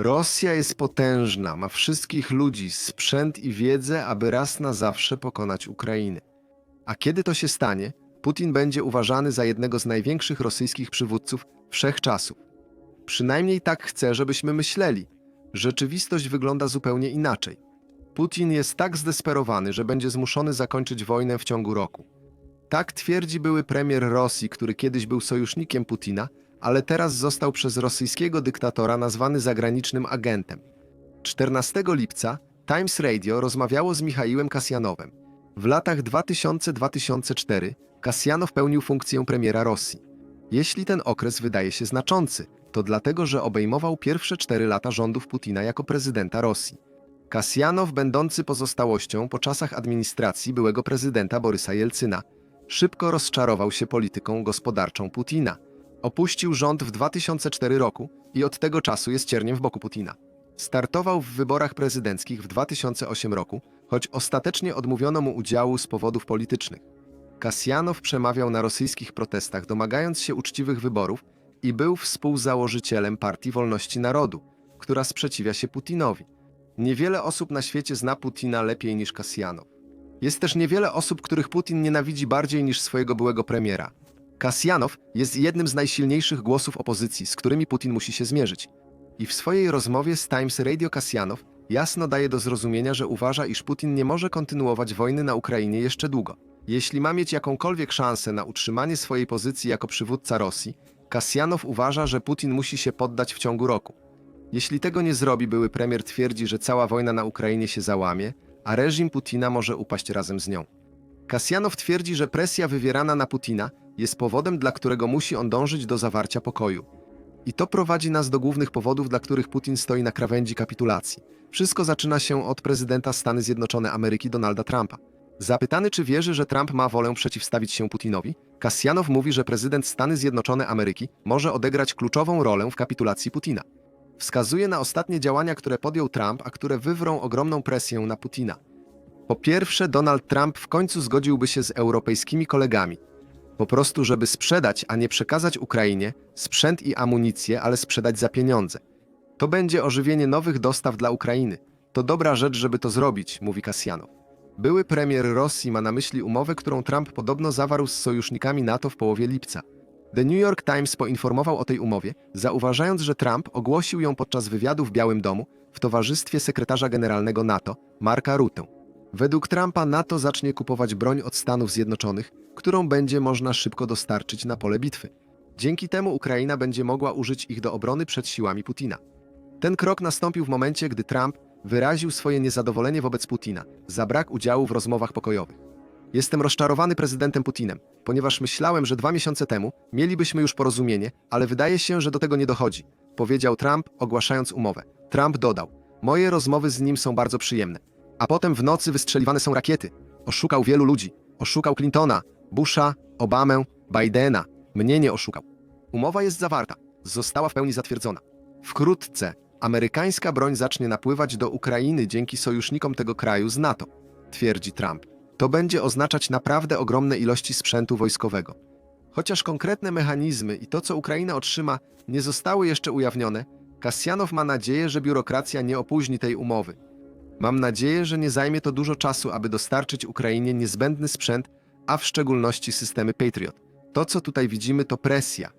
Rosja jest potężna, ma wszystkich ludzi, sprzęt i wiedzę, aby raz na zawsze pokonać Ukrainę. A kiedy to się stanie, Putin będzie uważany za jednego z największych rosyjskich przywódców wszechczasów. Przynajmniej tak chce, żebyśmy myśleli. Rzeczywistość wygląda zupełnie inaczej. Putin jest tak zdesperowany, że będzie zmuszony zakończyć wojnę w ciągu roku. Tak twierdzi były premier Rosji, który kiedyś był sojusznikiem Putina, ale teraz został przez rosyjskiego dyktatora nazwany zagranicznym agentem. 14 lipca Times Radio rozmawiało z Michaiłem Kasjanowem. W latach 2000-2004 Kasjanow pełnił funkcję premiera Rosji. Jeśli ten okres wydaje się znaczący, to dlatego, że obejmował pierwsze cztery lata rządów Putina jako prezydenta Rosji. Kasjanow, będący pozostałością po czasach administracji byłego prezydenta Borysa Jelcyna, szybko rozczarował się polityką gospodarczą Putina. Opuścił rząd w 2004 roku i od tego czasu jest cierniem w boku Putina. Startował w wyborach prezydenckich w 2008 roku, choć ostatecznie odmówiono mu udziału z powodów politycznych. Kasjanow przemawiał na rosyjskich protestach, domagając się uczciwych wyborów i był współzałożycielem Partii Wolności Narodu, która sprzeciwia się Putinowi. Niewiele osób na świecie zna Putina lepiej niż Kasjanow. Jest też niewiele osób, których Putin nienawidzi bardziej niż swojego byłego premiera. Kasjanow jest jednym z najsilniejszych głosów opozycji, z którymi Putin musi się zmierzyć. I w swojej rozmowie z Times Radio Kasjanow jasno daje do zrozumienia, że uważa, iż Putin nie może kontynuować wojny na Ukrainie jeszcze długo. Jeśli ma mieć jakąkolwiek szansę na utrzymanie swojej pozycji jako przywódca Rosji, Kasjanow uważa, że Putin musi się poddać w ciągu roku. Jeśli tego nie zrobi, były premier twierdzi, że cała wojna na Ukrainie się załamie, a reżim Putina może upaść razem z nią. Kasjanow twierdzi, że presja wywierana na Putina jest powodem, dla którego musi on dążyć do zawarcia pokoju. I to prowadzi nas do głównych powodów, dla których Putin stoi na krawędzi kapitulacji. Wszystko zaczyna się od prezydenta Stany Zjednoczone Ameryki Donalda Trumpa. Zapytany, czy wierzy, że Trump ma wolę przeciwstawić się Putinowi, Kasjanow mówi, że prezydent Stany Zjednoczone Ameryki może odegrać kluczową rolę w kapitulacji Putina. Wskazuje na ostatnie działania, które podjął Trump, a które wywrą ogromną presję na Putina. Po pierwsze, Donald Trump w końcu zgodziłby się z europejskimi kolegami. Po prostu, żeby sprzedać, a nie przekazać Ukrainie sprzęt i amunicję, ale sprzedać za pieniądze. To będzie ożywienie nowych dostaw dla Ukrainy. To dobra rzecz, żeby to zrobić, mówi Kasjanow. Były premier Rosji ma na myśli umowę, którą Trump podobno zawarł z sojusznikami NATO w połowie lipca. The New York Times poinformował o tej umowie, zauważając, że Trump ogłosił ją podczas wywiadu w Białym Domu w towarzystwie sekretarza generalnego NATO, Marka Rutte. Według Trumpa NATO zacznie kupować broń od Stanów Zjednoczonych, którą będzie można szybko dostarczyć na pole bitwy. Dzięki temu Ukraina będzie mogła użyć ich do obrony przed siłami Putina. Ten krok nastąpił w momencie, gdy Trump wyraził swoje niezadowolenie wobec Putina za brak udziału w rozmowach pokojowych. Jestem rozczarowany prezydentem Putinem, ponieważ myślałem, że dwa miesiące temu mielibyśmy już porozumienie, ale wydaje się, że do tego nie dochodzi, powiedział Trump, ogłaszając umowę. Trump dodał: Moje rozmowy z nim są bardzo przyjemne. A potem w nocy wystrzeliwane są rakiety. Oszukał wielu ludzi. Oszukał Clintona, Busha, Obamę, Bidena. Mnie nie oszukał. Umowa jest zawarta. Została w pełni zatwierdzona. Wkrótce amerykańska broń zacznie napływać do Ukrainy dzięki sojusznikom tego kraju z NATO, twierdzi Trump. To będzie oznaczać naprawdę ogromne ilości sprzętu wojskowego. Chociaż konkretne mechanizmy i to, co Ukraina otrzyma, nie zostały jeszcze ujawnione, Kasjanow ma nadzieję, że biurokracja nie opóźni tej umowy. Mam nadzieję, że nie zajmie to dużo czasu, aby dostarczyć Ukrainie niezbędny sprzęt, a w szczególności systemy Patriot. To, co tutaj widzimy, to presja.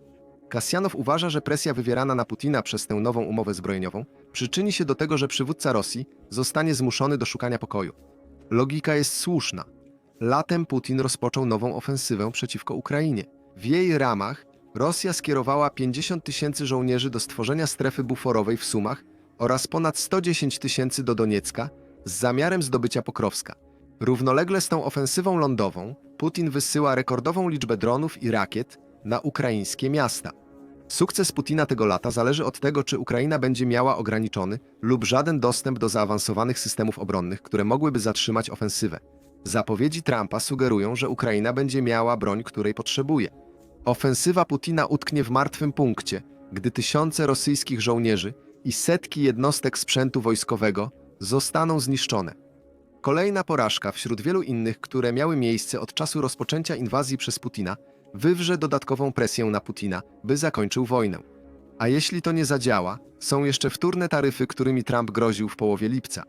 Kasjanow uważa, że presja wywierana na Putina przez tę nową umowę zbrojeniową przyczyni się do tego, że przywódca Rosji zostanie zmuszony do szukania pokoju. Logika jest słuszna. Latem Putin rozpoczął nową ofensywę przeciwko Ukrainie. W jej ramach Rosja skierowała 50 tysięcy żołnierzy do stworzenia strefy buforowej w Sumach oraz ponad 110 tysięcy do Doniecka z zamiarem zdobycia Pokrowska. Równolegle z tą ofensywą lądową Putin wysyła rekordową liczbę dronów i rakiet na ukraińskie miasta. Sukces Putina tego lata zależy od tego, czy Ukraina będzie miała ograniczony lub żaden dostęp do zaawansowanych systemów obronnych, które mogłyby zatrzymać ofensywę. Zapowiedzi Trumpa sugerują, że Ukraina będzie miała broń, której potrzebuje. Ofensywa Putina utknie w martwym punkcie, gdy tysiące rosyjskich żołnierzy i setki jednostek sprzętu wojskowego zostaną zniszczone. Kolejna porażka wśród wielu innych, które miały miejsce od czasu rozpoczęcia inwazji przez Putina, wywrze dodatkową presję na Putina, by zakończył wojnę. A jeśli to nie zadziała, są jeszcze wtórne taryfy, którymi Trump groził w połowie lipca.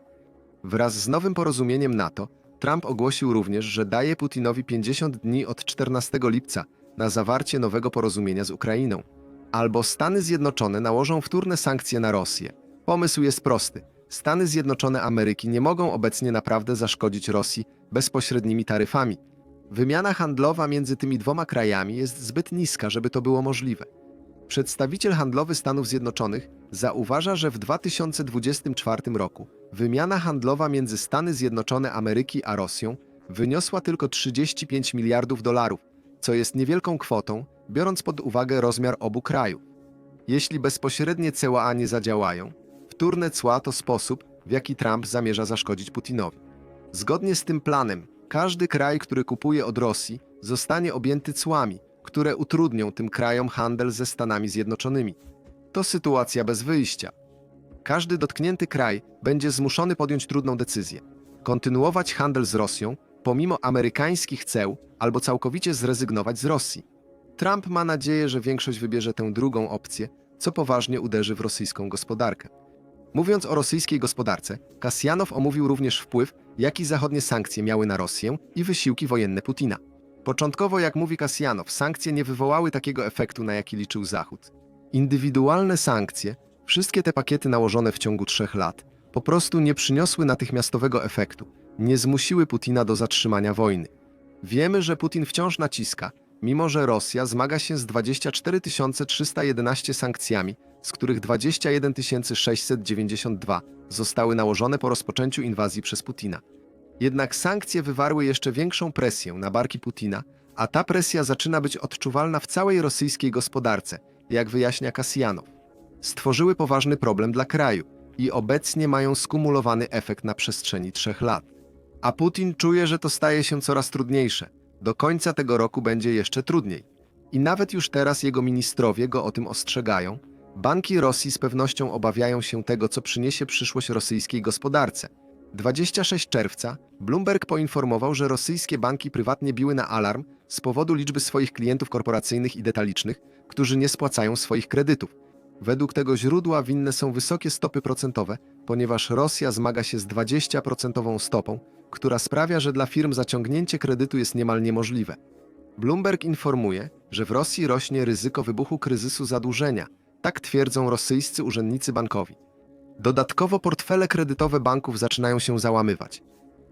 Wraz z nowym porozumieniem NATO, Trump ogłosił również, że daje Putinowi 50 dni od 14 lipca na zawarcie nowego porozumienia z Ukrainą. Albo Stany Zjednoczone nałożą wtórne sankcje na Rosję. Pomysł jest prosty. Stany Zjednoczone Ameryki nie mogą obecnie naprawdę zaszkodzić Rosji bezpośrednimi taryfami. Wymiana handlowa między tymi dwoma krajami jest zbyt niska, żeby to było możliwe. Przedstawiciel handlowy Stanów Zjednoczonych zauważa, że w 2024 roku wymiana handlowa między Stany Zjednoczone Ameryki a Rosją wyniosła tylko 35 miliardów dolarów, co jest niewielką kwotą, biorąc pod uwagę rozmiar obu krajów. Jeśli bezpośrednie CEA nie zadziałają, wtórne cła to sposób, w jaki Trump zamierza zaszkodzić Putinowi. Zgodnie z tym planem, każdy kraj, który kupuje od Rosji, zostanie objęty cłami, które utrudnią tym krajom handel ze Stanami Zjednoczonymi. To sytuacja bez wyjścia. Każdy dotknięty kraj będzie zmuszony podjąć trudną decyzję: kontynuować handel z Rosją pomimo amerykańskich ceł albo całkowicie zrezygnować z Rosji. Trump ma nadzieję, że większość wybierze tę drugą opcję, co poważnie uderzy w rosyjską gospodarkę. Mówiąc o rosyjskiej gospodarce, Kasjanow omówił również wpływ, jaki zachodnie sankcje miały na Rosję i wysiłki wojenne Putina. Początkowo, jak mówi Kasjanow, sankcje nie wywołały takiego efektu, na jaki liczył Zachód. Indywidualne sankcje, wszystkie te pakiety nałożone w ciągu trzech lat, po prostu nie przyniosły natychmiastowego efektu, nie zmusiły Putina do zatrzymania wojny. Wiemy, że Putin wciąż naciska, mimo że Rosja zmaga się z 24 311 sankcjami, z których 21 692 zostały nałożone po rozpoczęciu inwazji przez Putina. Jednak sankcje wywarły jeszcze większą presję na barki Putina, a ta presja zaczyna być odczuwalna w całej rosyjskiej gospodarce, jak wyjaśnia Kasjanow. Stworzyły poważny problem dla kraju i obecnie mają skumulowany efekt na przestrzeni trzech lat. A Putin czuje, że to staje się coraz trudniejsze. Do końca tego roku będzie jeszcze trudniej. I nawet już teraz jego ministrowie go o tym ostrzegają. Banki Rosji z pewnością obawiają się tego, co przyniesie przyszłość rosyjskiej gospodarce. 26 czerwca Bloomberg poinformował, że rosyjskie banki prywatnie biły na alarm z powodu liczby swoich klientów korporacyjnych i detalicznych, którzy nie spłacają swoich kredytów. Według tego źródła winne są wysokie stopy procentowe, ponieważ Rosja zmaga się z 20% stopą, która sprawia, że dla firm zaciągnięcie kredytu jest niemal niemożliwe. Bloomberg informuje, że w Rosji rośnie ryzyko wybuchu kryzysu zadłużenia, tak twierdzą rosyjscy urzędnicy bankowi. Dodatkowo portfele kredytowe banków zaczynają się załamywać.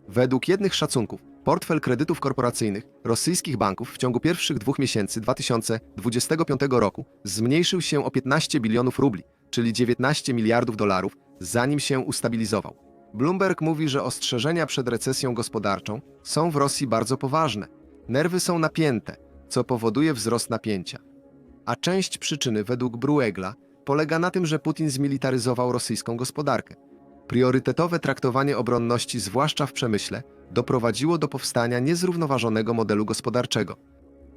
Według jednych szacunków, portfel kredytów korporacyjnych rosyjskich banków w ciągu pierwszych dwóch miesięcy 2025 roku zmniejszył się o 15 bilionów rubli, czyli 19 miliardów dolarów, zanim się ustabilizował. Bloomberg mówi, że ostrzeżenia przed recesją gospodarczą są w Rosji bardzo poważne. Nerwy są napięte, co powoduje wzrost napięcia. A część przyczyny, według Bruegla, polega na tym, że Putin zmilitaryzował rosyjską gospodarkę. Priorytetowe traktowanie obronności, zwłaszcza w przemyśle, doprowadziło do powstania niezrównoważonego modelu gospodarczego.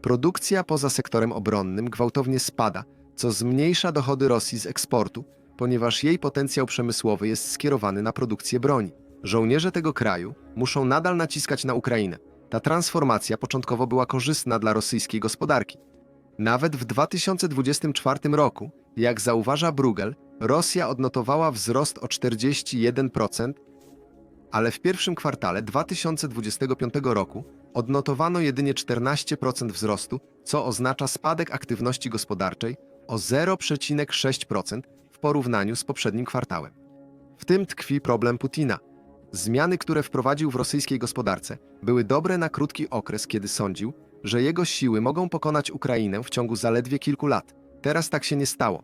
Produkcja poza sektorem obronnym gwałtownie spada, co zmniejsza dochody Rosji z eksportu, ponieważ jej potencjał przemysłowy jest skierowany na produkcję broni. Żołnierze tego kraju muszą nadal naciskać na Ukrainę. Ta transformacja początkowo była korzystna dla rosyjskiej gospodarki. Nawet w 2024 roku, jak zauważa Bruegel, Rosja odnotowała wzrost o 41%, ale w pierwszym kwartale 2025 roku odnotowano jedynie 14% wzrostu, co oznacza spadek aktywności gospodarczej o 0,6% w porównaniu z poprzednim kwartałem. W tym tkwi problem Putina. Zmiany, które wprowadził w rosyjskiej gospodarce, były dobre na krótki okres, kiedy sądził, że jego siły mogą pokonać Ukrainę w ciągu zaledwie kilku lat. Teraz tak się nie stało.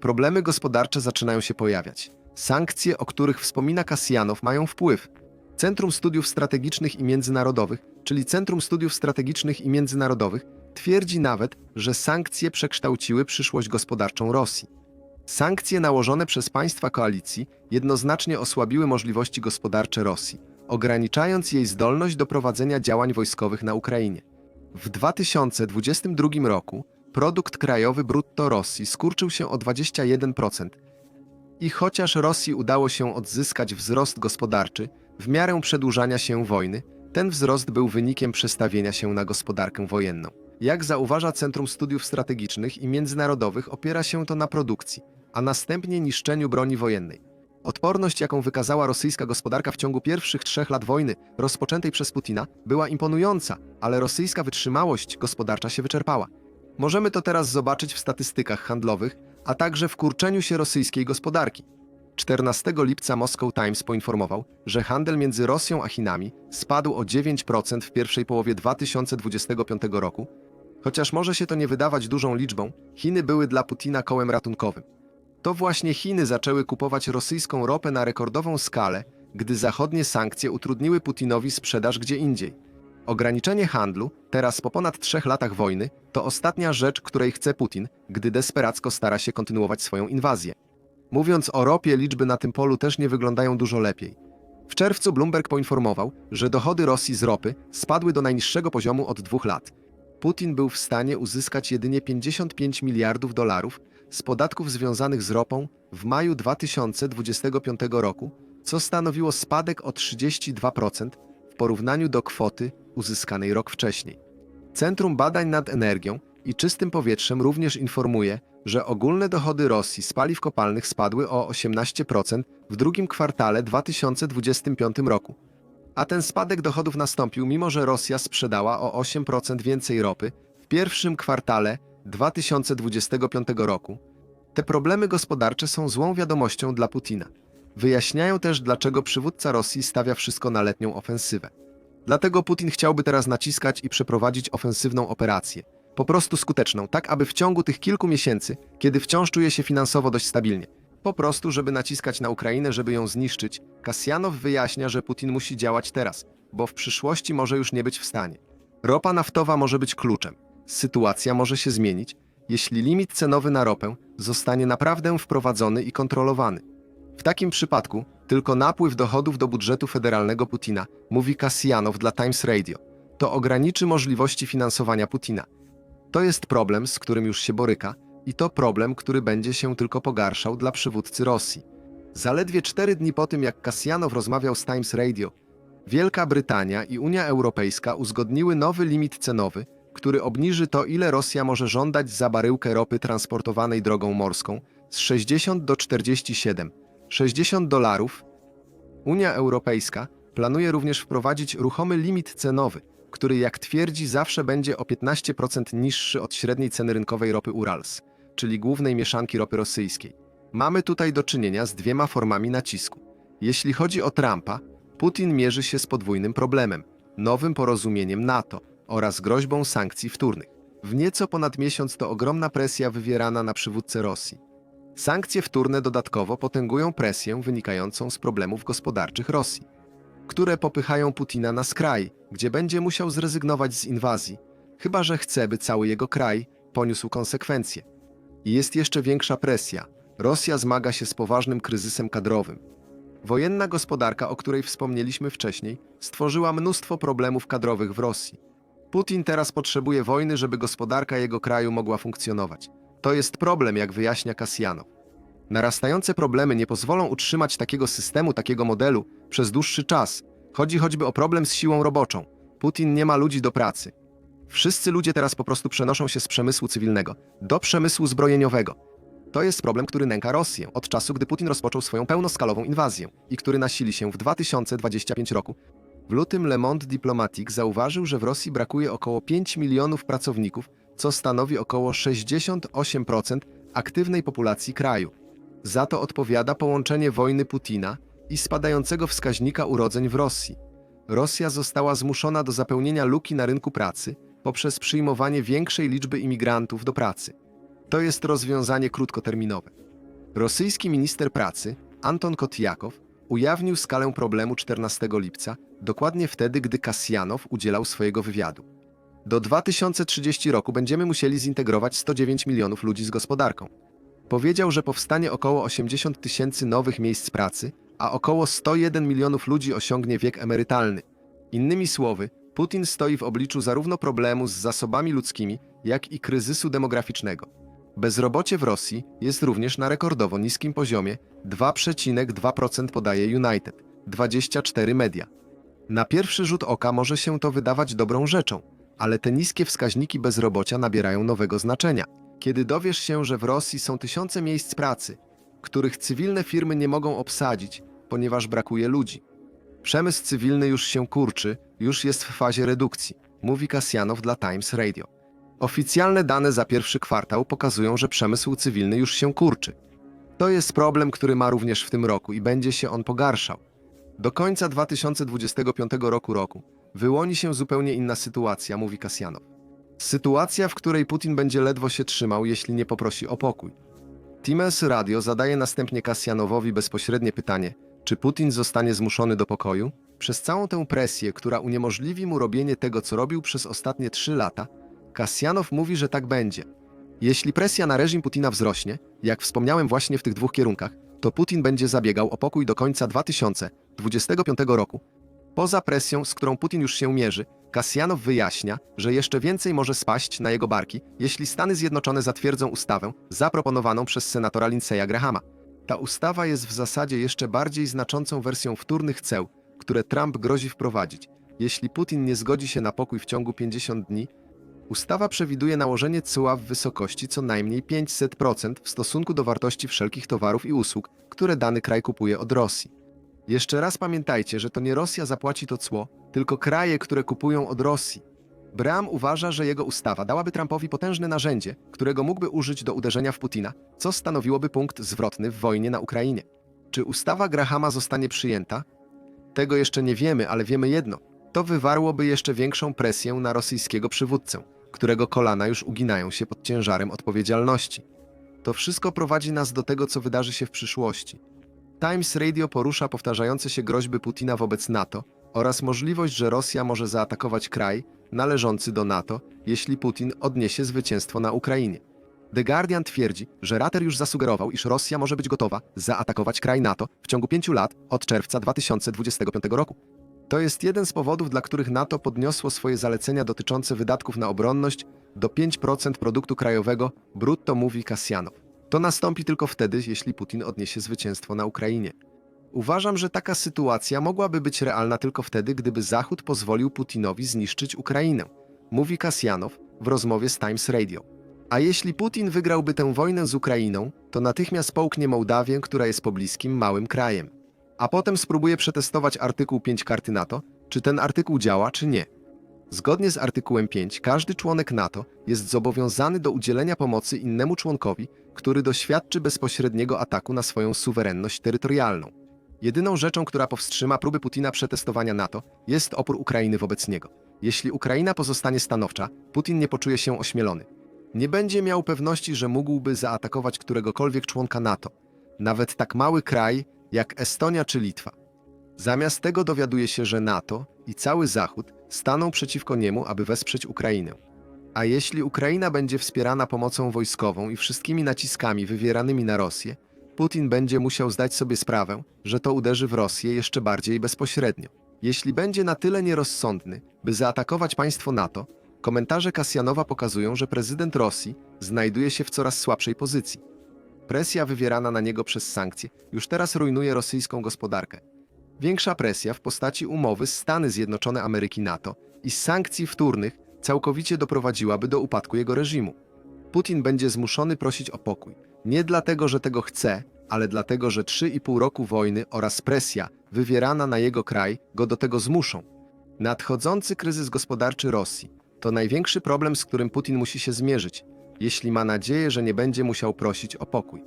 Problemy gospodarcze zaczynają się pojawiać. Sankcje, o których wspomina Kasjanow, mają wpływ. Centrum Studiów Strategicznych i Międzynarodowych, czyli Centrum Studiów Strategicznych i Międzynarodowych, twierdzi nawet, że sankcje przekształciły przyszłość gospodarczą Rosji. Sankcje nałożone przez państwa koalicji jednoznacznie osłabiły możliwości gospodarcze Rosji, ograniczając jej zdolność do prowadzenia działań wojskowych na Ukrainie. W 2022 roku produkt krajowy brutto Rosji skurczył się o 21%. I chociaż Rosji udało się odzyskać wzrost gospodarczy w miarę przedłużania się wojny, ten wzrost był wynikiem przestawienia się na gospodarkę wojenną. Jak zauważa Centrum Studiów Strategicznych i Międzynarodowych, opiera się to na produkcji, a następnie niszczeniu broni wojennej. Odporność, jaką wykazała rosyjska gospodarka w ciągu pierwszych trzech lat wojny rozpoczętej przez Putina, była imponująca, ale rosyjska wytrzymałość gospodarcza się wyczerpała. Możemy to teraz zobaczyć w statystykach handlowych, a także w kurczeniu się rosyjskiej gospodarki. 14 lipca Moscow Times poinformował, że handel między Rosją a Chinami spadł o 9% w pierwszej połowie 2025 roku. Chociaż może się to nie wydawać dużą liczbą, Chiny były dla Putina kołem ratunkowym. To właśnie Chiny zaczęły kupować rosyjską ropę na rekordową skalę, gdy zachodnie sankcje utrudniły Putinowi sprzedaż gdzie indziej. Ograniczenie handlu, teraz po ponad trzech latach wojny, to ostatnia rzecz, której chce Putin, gdy desperacko stara się kontynuować swoją inwazję. Mówiąc o ropie, liczby na tym polu też nie wyglądają dużo lepiej. W czerwcu Bloomberg poinformował, że dochody Rosji z ropy spadły do najniższego poziomu od dwóch lat. Putin był w stanie uzyskać jedynie 55 miliardów dolarów z podatków związanych z ropą w maju 2025 roku, co stanowiło spadek o 32% w porównaniu do kwoty uzyskanej rok wcześniej. Centrum Badań nad Energią i Czystym Powietrzem również informuje, że ogólne dochody Rosji z paliw kopalnych spadły o 18% w drugim kwartale 2025 roku. A ten spadek dochodów nastąpił mimo, że Rosja sprzedała o 8% więcej ropy w pierwszym kwartale 2025 roku. Te problemy gospodarcze są złą wiadomością dla Putina. Wyjaśniają też, dlaczego przywódca Rosji stawia wszystko na letnią ofensywę. Dlatego Putin chciałby teraz naciskać i przeprowadzić ofensywną operację. Po prostu skuteczną, tak aby w ciągu tych kilku miesięcy, kiedy wciąż czuje się finansowo dość stabilnie, po prostu, żeby naciskać na Ukrainę, żeby ją zniszczyć, Kasjanow wyjaśnia, że Putin musi działać teraz, bo w przyszłości może już nie być w stanie. Ropa naftowa może być kluczem. Sytuacja może się zmienić, jeśli limit cenowy na ropę zostanie naprawdę wprowadzony i kontrolowany. W takim przypadku tylko napływ dochodów do budżetu federalnego Putina, mówi Kasjanow dla Times Radio, to ograniczy możliwości finansowania Putina. To jest problem, z którym już się boryka, i to problem, który będzie się tylko pogarszał dla przywódcy Rosji. Zaledwie cztery dni po tym, jak Kasjanow rozmawiał z Times Radio, Wielka Brytania i Unia Europejska uzgodniły nowy limit cenowy, który obniży to, ile Rosja może żądać za baryłkę ropy transportowanej drogą morską z 60 do 47, 60 dolarów. Unia Europejska planuje również wprowadzić ruchomy limit cenowy, który jak twierdzi zawsze będzie o 15% niższy od średniej ceny rynkowej ropy Urals, czyli głównej mieszanki ropy rosyjskiej. Mamy tutaj do czynienia z dwiema formami nacisku. Jeśli chodzi o Trumpa, Putin mierzy się z podwójnym problemem nowym porozumieniem NATO oraz groźbą sankcji wtórnych. W nieco ponad miesiąc to ogromna presja wywierana na przywódcę Rosji. Sankcje wtórne dodatkowo potęgują presję wynikającą z problemów gospodarczych Rosji, które popychają Putina na skraj, gdzie będzie musiał zrezygnować z inwazji, chyba że chce, by cały jego kraj poniósł konsekwencje. I jest jeszcze większa presja. Rosja zmaga się z poważnym kryzysem kadrowym. Wojenna gospodarka, o której wspomnieliśmy wcześniej, stworzyła mnóstwo problemów kadrowych w Rosji. Putin teraz potrzebuje wojny, żeby gospodarka jego kraju mogła funkcjonować. To jest problem, jak wyjaśnia Kasjanow. Narastające problemy nie pozwolą utrzymać takiego systemu, takiego modelu przez dłuższy czas. Chodzi choćby o problem z siłą roboczą. Putin nie ma ludzi do pracy. Wszyscy ludzie teraz po prostu przenoszą się z przemysłu cywilnego do przemysłu zbrojeniowego. To jest problem, który nęka Rosję od czasu, gdy Putin rozpoczął swoją pełnoskalową inwazję i który nasili się w 2025 roku. W lutym Le Monde Diplomatique zauważył, że w Rosji brakuje około 5 milionów pracowników, co stanowi około 68% aktywnej populacji kraju. Za to odpowiada połączenie wojny Putina i spadającego wskaźnika urodzeń w Rosji. Rosja została zmuszona do zapełnienia luki na rynku pracy poprzez przyjmowanie większej liczby imigrantów do pracy. To jest rozwiązanie krótkoterminowe. Rosyjski minister pracy Anton Kotjakow ujawnił skalę problemu 14 lipca, dokładnie wtedy, gdy Kasjanow udzielał swojego wywiadu. Do 2030 roku będziemy musieli zintegrować 109 milionów ludzi z gospodarką. Powiedział, że powstanie około 80 tysięcy nowych miejsc pracy, a około 101 milionów ludzi osiągnie wiek emerytalny. Innymi słowy, Putin stoi w obliczu zarówno problemu z zasobami ludzkimi, jak i kryzysu demograficznego. Bezrobocie w Rosji jest również na rekordowo niskim poziomie 2,2% podaje United, 24 media. Na pierwszy rzut oka może się to wydawać dobrą rzeczą. ale te niskie wskaźniki bezrobocia nabierają nowego znaczenia. Kiedy dowiesz się, że w Rosji są tysiące miejsc pracy, których cywilne firmy nie mogą obsadzić, ponieważ brakuje ludzi. Przemysł cywilny już się kurczy, już jest w fazie redukcji, mówi Kasjanow dla Times Radio. Oficjalne dane za pierwszy kwartał pokazują, że przemysł cywilny już się kurczy. To jest problem, który ma również w tym roku i będzie się on pogarszał. Do końca 2025 roku roku wyłoni się zupełnie inna sytuacja, mówi Kasjanow. Sytuacja, w której Putin będzie ledwo się trzymał, jeśli nie poprosi o pokój. Times Radio zadaje następnie Kasjanowowi bezpośrednie pytanie, czy Putin zostanie zmuszony do pokoju? Przez całą tę presję, która uniemożliwi mu robienie tego, co robił przez ostatnie trzy lata, Kasjanow mówi, że tak będzie. Jeśli presja na reżim Putina wzrośnie, jak wspomniałem właśnie w tych dwóch kierunkach, to Putin będzie zabiegał o pokój do końca 2025 roku. Poza presją, z którą Putin już się mierzy, Kasjanow wyjaśnia, że jeszcze więcej może spaść na jego barki, jeśli Stany Zjednoczone zatwierdzą ustawę zaproponowaną przez senatora Lindsey'a Grahama. Ta ustawa jest w zasadzie jeszcze bardziej znaczącą wersją wtórnych ceł, które Trump grozi wprowadzić. Jeśli Putin nie zgodzi się na pokój w ciągu 50 dni, ustawa przewiduje nałożenie cła w wysokości co najmniej 500% w stosunku do wartości wszelkich towarów i usług, które dany kraj kupuje od Rosji. Jeszcze raz pamiętajcie, że to nie Rosja zapłaci to cło, tylko kraje, które kupują od Rosji. Bram uważa, że jego ustawa dałaby Trumpowi potężne narzędzie, którego mógłby użyć do uderzenia w Putina, co stanowiłoby punkt zwrotny w wojnie na Ukrainie. Czy ustawa Grahama zostanie przyjęta? Tego jeszcze nie wiemy, ale wiemy jedno. To wywarłoby jeszcze większą presję na rosyjskiego przywódcę, którego kolana już uginają się pod ciężarem odpowiedzialności. To wszystko prowadzi nas do tego, co wydarzy się w przyszłości. Times Radio porusza powtarzające się groźby Putina wobec NATO oraz możliwość, że Rosja może zaatakować kraj należący do NATO, jeśli Putin odniesie zwycięstwo na Ukrainie. The Guardian twierdzi, że Rater już zasugerował, iż Rosja może być gotowa zaatakować kraj NATO w ciągu pięciu lat od czerwca 2025 roku. To jest jeden z powodów, dla których NATO podniosło swoje zalecenia dotyczące wydatków na obronność do 5% produktu krajowego brutto, mówi Kasjanow. To nastąpi tylko wtedy, jeśli Putin odniesie zwycięstwo na Ukrainie. Uważam, że taka sytuacja mogłaby być realna tylko wtedy, gdyby Zachód pozwolił Putinowi zniszczyć Ukrainę, mówi Kasjanow w rozmowie z Times Radio. A jeśli Putin wygrałby tę wojnę z Ukrainą, to natychmiast połknie Mołdawię, która jest pobliskim małym krajem. A potem spróbuje przetestować artykuł 5 karty NATO, czy ten artykuł działa, czy nie. Zgodnie z artykułem 5, każdy członek NATO jest zobowiązany do udzielenia pomocy innemu członkowi, który doświadczy bezpośredniego ataku na swoją suwerenność terytorialną. Jedyną rzeczą, która powstrzyma próby Putina przetestowania NATO, jest opór Ukrainy wobec niego. Jeśli Ukraina pozostanie stanowcza, Putin nie poczuje się ośmielony. Nie będzie miał pewności, że mógłby zaatakować któregokolwiek członka NATO, nawet tak mały kraj jak Estonia czy Litwa. Zamiast tego dowiaduje się, że NATO i cały Zachód staną przeciwko niemu, aby wesprzeć Ukrainę. A jeśli Ukraina będzie wspierana pomocą wojskową i wszystkimi naciskami wywieranymi na Rosję, Putin będzie musiał zdać sobie sprawę, że to uderzy w Rosję jeszcze bardziej bezpośrednio. Jeśli będzie na tyle nierozsądny, by zaatakować państwo NATO, komentarze Kasjanowa pokazują, że prezydent Rosji znajduje się w coraz słabszej pozycji. Presja wywierana na niego przez sankcje już teraz rujnuje rosyjską gospodarkę. Większa presja w postaci umowy Stany Zjednoczone Ameryki NATO i sankcji wtórnych całkowicie doprowadziłaby do upadku jego reżimu. Putin będzie zmuszony prosić o pokój. Nie dlatego, że tego chce, ale dlatego, że 3,5 roku wojny oraz presja wywierana na jego kraj go do tego zmuszą. Nadchodzący kryzys gospodarczy Rosji to największy problem, z którym Putin musi się zmierzyć, jeśli ma nadzieję, że nie będzie musiał prosić o pokój.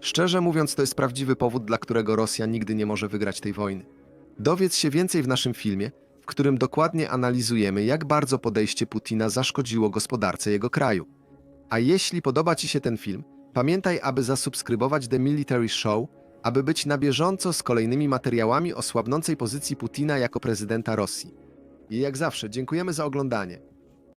Szczerze mówiąc, to jest prawdziwy powód, dla którego Rosja nigdy nie może wygrać tej wojny. Dowiedz się więcej w naszym filmie, w którym dokładnie analizujemy, jak bardzo podejście Putina zaszkodziło gospodarce jego kraju. A jeśli podoba Ci się ten film, pamiętaj, aby zasubskrybować The Military Show, aby być na bieżąco z kolejnymi materiałami o słabnącej pozycji Putina jako prezydenta Rosji. I jak zawsze, dziękujemy za oglądanie.